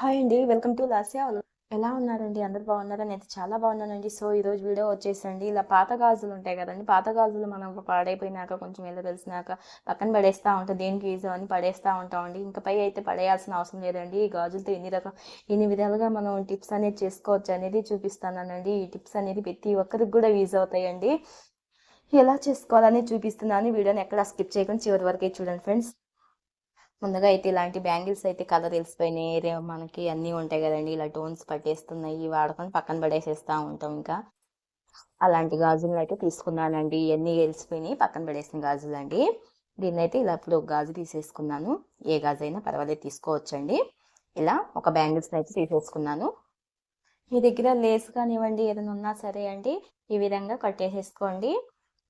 Hi అండి welcome to Lasya ఎలా ఉన్నారండి? అందరు బాగున్నారా? నేను చాలా బాగున్నానండి. సో ఈరోజు వీడియో వచ్చేసండి. ఇలా పాత గాజులు ఉంటాయి కదండి. పాత గాజులు మనం పాడైపోయినాక కొంచెం ఏదో తెలిసినాక పక్కన పడేస్తూ ఉంటాం. దేనికి యూజ్ అని పడేస్తూ ఉంటామండి ఇంకా పై అయితే పడేయాల్సిన అవసరం లేదండి. ఈ గాజులతో ఎన్ని రకం ఎన్ని విధాలుగా మనం టిప్స్ అనేది చేసుకోవచ్చు అనేది చూపిస్తానండి ఈ టిప్స్ అనేది ప్రతి ఒక్కరికి కూడా యూజ్ అవుతాయండి. ఎలా చేసుకోవాలని చూపిస్తున్నాను. వీడియోని ఎక్కడ స్కిప్ చేయకుండా చివరి వరకే చూడండి ఫ్రెండ్స్. ముందుగా అయితే ఇలాంటి బ్యాంగిల్స్ అయితే కలర్ తెలిసిపోయినాయి. మనకి అన్నీ ఉంటాయి కదండి. ఇలా టోన్స్ పట్టేస్తున్నాయి. వాడుకొని పక్కన పడేసేస్తూ ఉంటాం ఇంకా. అలాంటి గాజులు అయితే తీసుకున్నానండి. ఇవన్నీ తెలిసిపోయినాయి. పక్కన పడేసిన గాజులు అండి. దీన్ని అయితే ఇలా ఇప్పుడు ఒక గాజు తీసేసుకున్నాను. ఏ గాజు అయినా పర్వాలేదు తీసుకోవచ్చండి. ఇలా ఒక బ్యాంగిల్స్ని అయితే తీసేసుకున్నాను. మీ దగ్గర లేస్ కానివ్వండి ఏదైనా ఉన్నా సరే అండి ఈ విధంగా కట్టేసేసుకోండి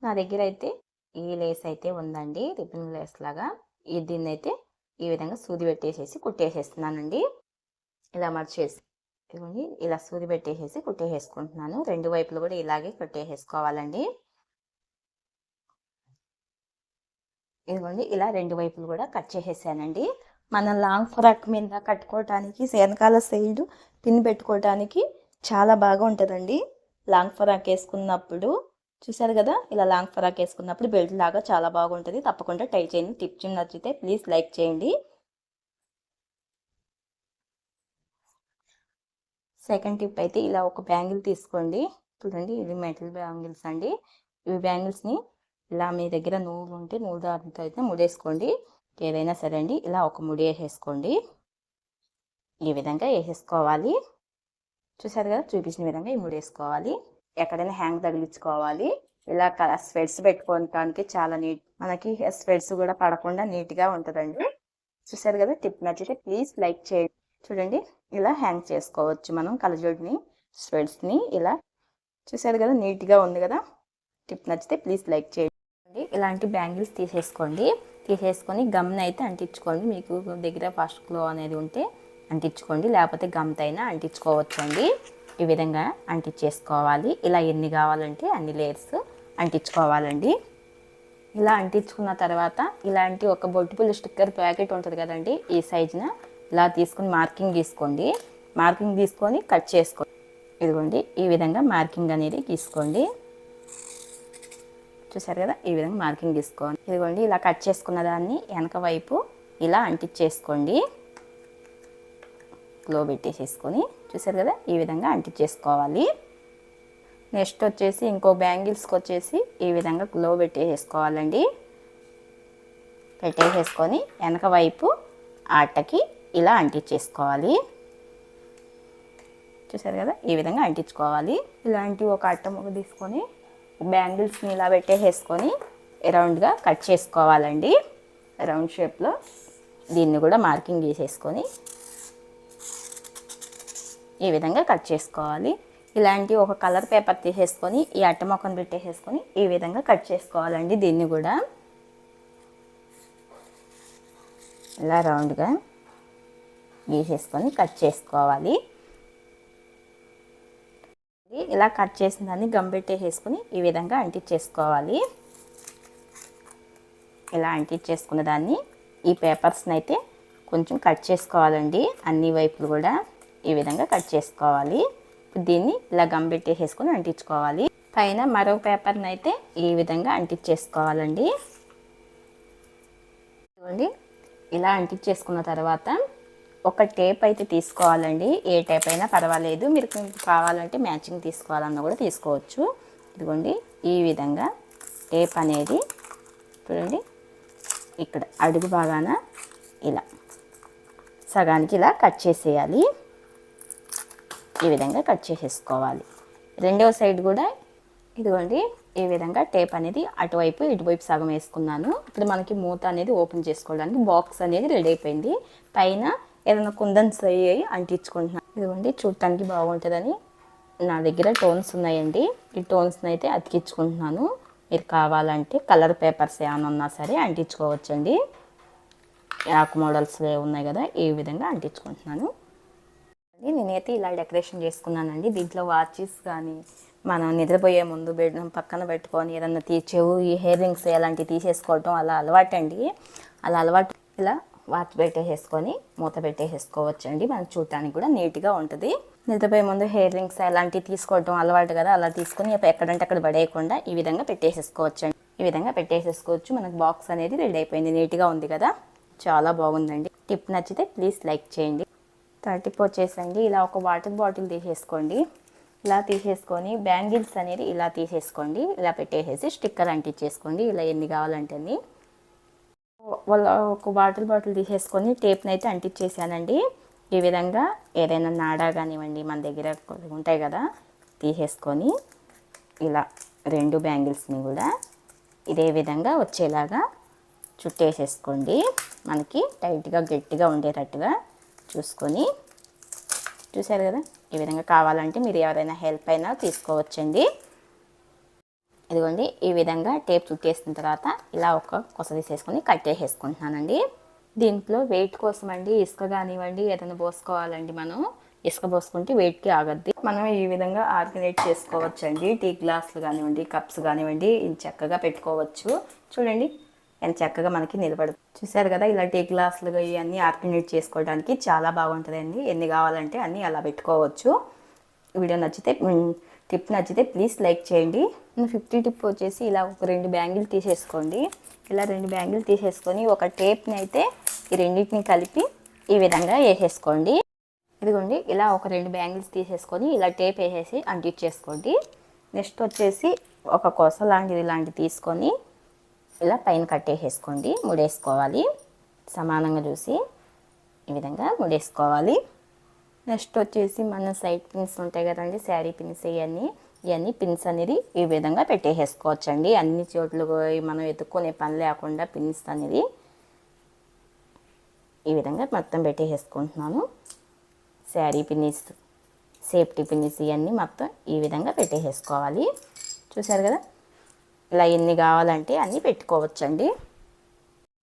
నా దగ్గర అయితే ఈ లేస్ అయితే ఉందండి. రిబ్బన్ లేస్ లాగా. ఈ దీన్ని అయితే ఈ విధంగా సూది పెట్టేసేసి కుట్టేసేస్తున్నానండి. ఇలా మర్చేసి ఇదిగోండి ఇలా సూది పెట్టేసేసి కుట్టేసేసుకుంటున్నాను. రెండు వైపులు కూడా ఇలాగే కుట్టేసేసుకోవాలండి. ఇదిగోండి ఇలా రెండు వైపులు కూడా కట్ చేసేసానండి. మనం లాంగ్ ఫ్రాక్ మీద కట్టుకోవటానికి వెనకాల సైడ్ పిన్ పెట్టుకోవటానికి చాలా బాగా ఉంటుందండి లాంగ్ ఫ్రాక్ వేసుకున్నప్పుడు చూసారు కదా? ఇలా లాంగ్ ఫ్రాక్ వేసుకున్నప్పుడు బెల్ట్ లాగా చాలా బాగుంటుంది. తప్పకుండా ట్రై చేయండి. టిప్ నచ్చితే ప్లీజ్ లైక్ చేయండి. సెకండ్ టిప్ అయితే ఇలా ఒక బ్యాంగిల్ తీసుకోండి. చూడండి ఇవి మెటల్ బ్యాంగిల్స్ అండి. ఇవి బ్యాంగిల్స్ని ఇలా మీ దగ్గర నూలు ఉంటే నూలు దారంతో అయితే ముడేసుకోండి. ఏదైనా సరే అండి ఇలా ఒక ముడి వేసేసుకోండి. ఈ విధంగా వేసేసుకోవాలి. చూసారు కదా? చూపించిన విధంగా ఈ ముడి వేసుకోవాలి. ఎక్కడైనా హ్యాంగ్ తగిలించుకోవాలి. ఇలా స్వెట్స్ పెట్టుకోవడానికి చాలా నీట్ మనకి స్వెట్స్ కూడా పడకుండా నీట్గా ఉంటుందండి. చూసారు కదా టిప్ నచ్చితే ప్లీజ్ లైక్ చేయండి. చూడండి ఇలా హ్యాంగ్ చేసుకోవచ్చు మనం కలజోడిని స్వెట్స్ని ఇలా. చూసారు కదా నీట్గా ఉంది కదా. టిప్ నచ్చితే ప్లీజ్ లైక్ చేయండి. ఇలాంటి బ్యాంగిల్స్ తీసేసుకోండి. తీసేసుకొని గమ్ని అయితే అంటించుకోండి. మీకు దగ్గర ఫస్ట్ గ్లో అనేది ఉంటే అంటించుకోండి. లేకపోతే గమ్తో అయినా అంటించుకోవచ్చండి. ఈ విధంగా అంటించేసుకోవాలి. ఇలా ఎన్ని కావాలంటే అన్ని లేయర్స్ అంటించుకోవాలండి. ఇలా అంటించుకున్న తర్వాత ఇలాంటి ఒక బొట్టుపుల్లి స్టిక్కర్ ప్యాకెట్ ఉంటుంది కదండి ఈ సైజున ఇలా తీసుకొని మార్కింగ్ తీసుకోండి. మార్కింగ్ తీసుకొని కట్ చేసుకోండి ఇదిగోండి ఈ విధంగా మార్కింగ్ అనేది తీసుకోండి చూసారు కదా ఈ విధంగా మార్కింగ్ తీసుకోండి ఇదిగోండి ఇలా కట్ చేసుకున్న దాన్ని వెనక వైపు ఇలా అంటించేసుకోండి. గ్లో పెట్టేసేసుకొని చూసారు కదా? ఈ విధంగా అంటించేసుకోవాలి. నెక్స్ట్ వచ్చేసి ఇంకో బ్యాంగిల్స్కి వచ్చేసి ఈ విధంగా గ్లో పెట్టేసేసుకోవాలండి. పెట్టేసేసుకొని వెనక వైపు ఆటకి ఇలా అంటించేసుకోవాలి. చూసారు కదా? ఈ విధంగా అంటించుకోవాలి. ఇలాంటి ఒక అట్ట ముక్క తీసుకొని బ్యాంగిల్స్ని ఇలా పెట్టేసేసుకొని రౌండ్గా కట్ చేసుకోవాలండి. రౌండ్ షేప్లో దీన్ని కూడా మార్కింగ్ చేసేసుకొని ఈ విధంగా కట్ చేసుకోవాలి. ఇలాంటి ఒక కలర్ పేపర్ తీసేసుకొని ఈ అట్ట మొక్కను పెట్టేసేసుకొని ఈ విధంగా కట్ చేసుకోవాలండి దీన్ని కూడా. ఇలా రౌండ్గా గీసేసుకొని కట్ చేసుకోవాలి. ఇలా కట్ చేసిన దాన్ని గమ్ పెట్టేసేసుకొని ఈ విధంగా అంటించేసుకోవాలి. ఇలా అంటించేసుకున్న దాన్ని ఈ పేపర్స్ని అయితే కొంచెం కట్ చేసుకోవాలండి అన్ని వైపులు కూడా. ఈ విధంగా కట్ చేసుకోవాలి. దీన్ని ఇలా గమ్ పెట్టేసేసుకొని అంటించుకోవాలి. పైన మరో పేపర్ని అయితే ఈ విధంగా అంటించేసుకోవాలండి. చూడండి ఇలా అంటించేసుకున్న తర్వాత ఒక టేప్ అయితే తీసుకోవాలండి. ఏ టేప్ అయినా పర్వాలేదు. మీరు కావాలంటే మ్యాచింగ్ తీసుకోవాలన్నా కూడా తీసుకోవచ్చు. ఇదిగోండి ఈ విధంగా టేప్ అనేది చూడండి ఇక్కడ అడుగు భాగాన ఇలా సగానికి ఇలా కట్ చేసేయాలి. ఈ విధంగా కట్ చేసేసుకోవాలి. రెండవ సైడ్ కూడా ఇదిగోండి ఈ విధంగా టేప్ అనేది అటువైపు ఇటువైపు సగం వేసుకున్నాను. ఇప్పుడు మనకి మూత అనేది ఓపెన్ చేసుకోవడానికి బాక్స్ అనేది రెడీ అయిపోయింది. పైన ఏదైనా కుందన్స్ అయ్యి అంటించుకుంటున్నాను ఇదిగోండి చూడటానికి బాగుంటుందని నా దగ్గర టోన్స్ ఉన్నాయండి. ఈ టోన్స్ని అయితే అతికించుకుంటున్నాను. మీరు కావాలంటే కలర్ పేపర్స్ ఏమైనా ఉన్నా సరే అంటించుకోవచ్చండి. యాక్ మోడల్స్ ఉన్నాయి కదా ఈ విధంగా అంటించుకుంటున్నాను. నేనైతే ఇలా డెకరేషన్ చేసుకున్నానండి. దీంట్లో వాచెస్ కానీ మనం నిద్రపోయే ముందు బెడ్ పక్కన పెట్టుకొని ఏదన్నా తీ చెవు ఈ హెయిర్ రింగ్స్ అలాంటివి తీసేసుకోవటం అలా అలవాటు అండి అలా అలవాటు ఇలా వాచ్ పెట్టేసేసుకొని మూత పెట్టేసేసుకోవచ్చండి. మనకు చూడటానికి కూడా నీట్గా ఉంటుంది. నిద్రపోయే ముందు హెయిర్ రింగ్స్ అలాంటివి తీసుకోవటం అలవాటు కదా అలా తీసుకొని ఎక్కడంటే అక్కడ పడేయకుండా ఈ విధంగా పెట్టేసేసుకోవచ్చండి. ఈ విధంగా పెట్టేసేసుకోవచ్చు. మనకు బాక్స్ అనేది రెడీ అయిపోయింది. నీట్గా ఉంది కదా. చాలా బాగుందండి. టిప్ నచ్చితే ప్లీజ్ లైక్ చేయండి. థర్టీ ఫోర్ వచ్చేసండి ఇలా ఒక వాటర్ బాటిల్ తీసేసుకోండి. ఇలా తీసేసుకొని బ్యాంగిల్స్ అనేది ఇలా తీసేసుకోండి. ఇలా పెట్టేసేసి స్టిక్కర్ అంటించేసుకోండి. ఇలా ఎన్ని కావాలంటే అన్ని. వాళ్ళ ఒక వాటర్ బాటిల్ తీసేసుకొని టేప్ని అయితే అంటించేసానండి. ఈ విధంగా ఏదైనా నాడా కానివ్వండి మన దగ్గర ఉంటాయి కదా తీసేసుకొని ఇలా రెండు బ్యాంగిల్స్ని కూడా ఇదే విధంగా వచ్చేలాగా చుట్టేసేసుకోండి. మనకి టైట్గా గట్టిగా ఉండేటట్టుగా చూసుకొని చూసారు కదా? ఈ విధంగా కావాలంటే మీరు ఎవరైనా హెల్ప్ అయినా తీసుకోవచ్చండి. ఇదిగోండి ఈ విధంగా టేప్ చుట్టేసిన తర్వాత ఇలా ఒక కొస తీసేసుకొని కట్టేసేసుకుంటున్నానండి దీంట్లో వెయిట్ కోసం అండి ఇసుక కానివ్వండి ఏదైనా పోసుకోవాలండి మనం. ఇసుక పోసుకుంటే వెయిట్కి ఆగద్ది. మనం ఈ విధంగా ఆర్గనైజ్ చేసుకోవచ్చండి. టీ గ్లాసులు కానివ్వండి కప్స్ కానివ్వండి ఇది చక్కగా పెట్టుకోవచ్చు. చూడండి ఎంత చక్కగా మనకి నిలబడు చూసారు కదా? ఇలా టీ గ్లాసులుగా ఇవన్నీ ఆర్టినేట్ చేసుకోవడానికి చాలా బాగుంటుందండి. ఎన్ని కావాలంటే అన్నీ అలా పెట్టుకోవచ్చు. వీడియో నచ్చితే టిప్ నచ్చితే ప్లీజ్ లైక్ చేయండి. ఫిఫ్టీ టిప్ వచ్చేసి ఇలా ఒక రెండు బ్యాంగిల్ తీసేసుకోండి. ఇలా రెండు బ్యాంగిల్ తీసేసుకొని ఒక టేప్ని అయితే ఈ రెండింటిని కలిపి ఈ విధంగా వేసేసుకోండి. ఇదిగోండి ఇలా ఒక రెండు బ్యాంగిల్స్ తీసేసుకొని ఇలా టేప్ వేసేసి అంటించేసుకోండి. నెక్స్ట్ వచ్చేసి ఒక కొస లాంటిది ఇలాంటివి తీసుకొని ఇలా పైన కట్టేసేసుకోండి. ముడేసుకోవాలి. సమానంగా చూసి ఈ విధంగా ముడేసుకోవాలి. నెక్స్ట్ వచ్చేసి మన సైడ్ పిన్స్ ఉంటాయి కదండి శారీ పిన్స్ ఇవన్నీ. ఇవన్నీ పిన్స్ అనేది ఈ విధంగా పెట్టేసేసుకోవచ్చండి. అన్ని చోట్ల మనం ఎత్తుక్కునే పని లేకుండా పిన్స్ అనేది ఈ విధంగా మొత్తం పెట్టేసేసుకుంటున్నాను. శారీ పిన్నిస్ సేఫ్టీ పిన్నిస్ ఇవన్నీ మొత్తం ఈ విధంగా పెట్టేసేసుకోవాలి. చూసారు కదా? ఇలా ఎన్ని కావాలంటే అన్నీ పెట్టుకోవచ్చండి.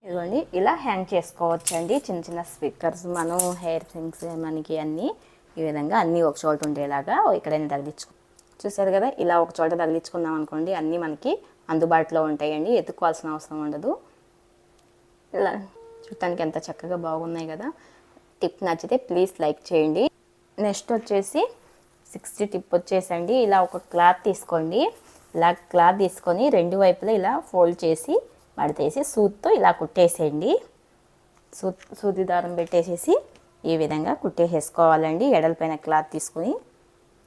ఇదిగోండి ఇలా హ్యాంగ్ చేసుకోవచ్చండి. చిన్న చిన్న స్పీకర్స్ మనం హెయిర్ థింగ్స్ మనకి అన్నీ ఈ విధంగా అన్నీ ఒక చోట ఉండేలాగా ఎక్కడైనా తగిలించుకో చూసారు కదా? ఇలా ఒక చోట తగిలించుకున్నాం అనుకోండి అన్నీ మనకి అందుబాటులో ఉంటాయండి. ఎత్తుకోవాల్సిన అవసరం ఉండదు. ఇలా చూడటానికి ఎంత చక్కగా బాగున్నాయి కదా? టిప్ నచ్చితే ప్లీజ్ లైక్ చేయండి. నెక్స్ట్ వచ్చేసి సిక్స్టీ టిప్ వచ్చేసండి. ఇలా ఒక క్లాత్ తీసుకోండి. ఇలా క్లాత్ తీసుకొని రెండు వైపులా ఇలా ఫోల్డ్ చేసి మడతేసి సూత్తో ఇలా కుట్టేసేయండి. సూ సూది దారం పెట్టేసేసి ఈ విధంగా కుట్టేసేసుకోవాలండి. ఎడలపైన క్లాత్ తీసుకొని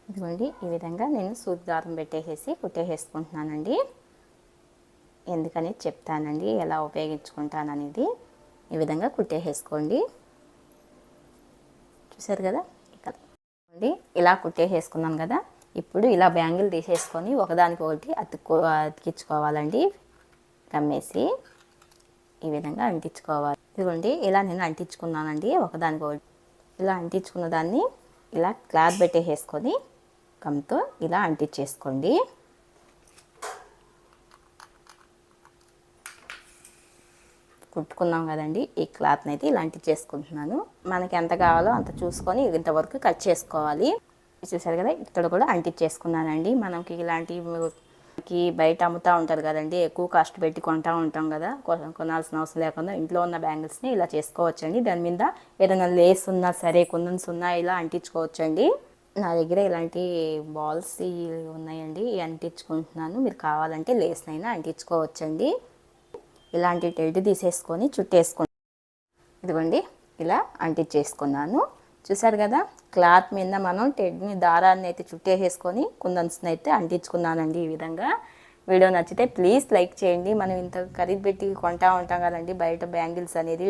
ఇదిగోండి ఈ విధంగా నేను సూది దారం పెట్టేసేసి కుట్టేసేసుకుంటున్నానండి. ఎందుకని చెప్తానండి ఎలా ఉపయోగించుకుంటాననేది ఈ విధంగా కుట్టేసేసుకోండి. చూసారు కదా? ఇక్కడ ఇలా కుట్టేసేసుకున్నాను కదా? ఇప్పుడు ఇలా బ్యాంగిల్ తీసేసుకొని ఒకదానికి ఒకటి అతుక్కో అతికించుకోవాలండి. కమ్మేసి ఈ విధంగా అంటించుకోవాలి. ఇదిగోండి ఇలా నేను అంటించుకున్నానండి ఒకదానికి ఒకటి ఇలా అంటించుకున్న దాన్ని ఇలా క్లాత్ పెట్టేసేసుకొని కమ్తో ఇలా అంటించేసుకోండి. కుట్టుకున్నాం కదండి ఈ క్లాత్ని అయితే ఇలా అంటించేసుకుంటున్నాను. మనకి ఎంత కావాలో అంత చూసుకొని ఇంతవరకు కట్ చేసుకోవాలి. చూసారు కదా ఇక్కడ కూడా అంటించేసుకున్నానండి. మనకి ఇలాంటివి బయట అమ్ముతూ ఉంటారు కదండి ఎక్కువ కాస్ట్ పెట్టి కొంటూ ఉంటాం కదా కొనాల్సిన అవసరం లేకుండా ఇంట్లో ఉన్న బ్యాంగిల్స్ని ఇలా చేసుకోవచ్చండి. దాని మీద ఏదైనా లేస్ ఉన్నా సరే కుందన్స్ ఉన్నా ఇలా అంటించుకోవచ్చండి. నా దగ్గర ఇలాంటి బాల్స్ ఉన్నాయండి అంటించుకుంటున్నాను. మీరు కావాలంటే లేస్నైనా అంటించుకోవచ్చండి. ఇలాంటి టెడ్ తీసేసుకొని చుట్టేసుకుని ఇదిగోండి ఇలా అంటించేసుకున్నాను. చూసారు కదా? క్లాత్ మీద మనం టెడ్ని దారాన్ని అయితే చుట్టేసేసుకొని కుందన్స్ని అయితే అంటించుకున్నానండి ఈ విధంగా. వీడియో నచ్చితే ప్లీజ్ లైక్ చేయండి. మనం ఇంత ఖరీదు పెట్టి కొంటా ఉంటాం కదండి బయట బ్యాంగిల్స్ అనేది.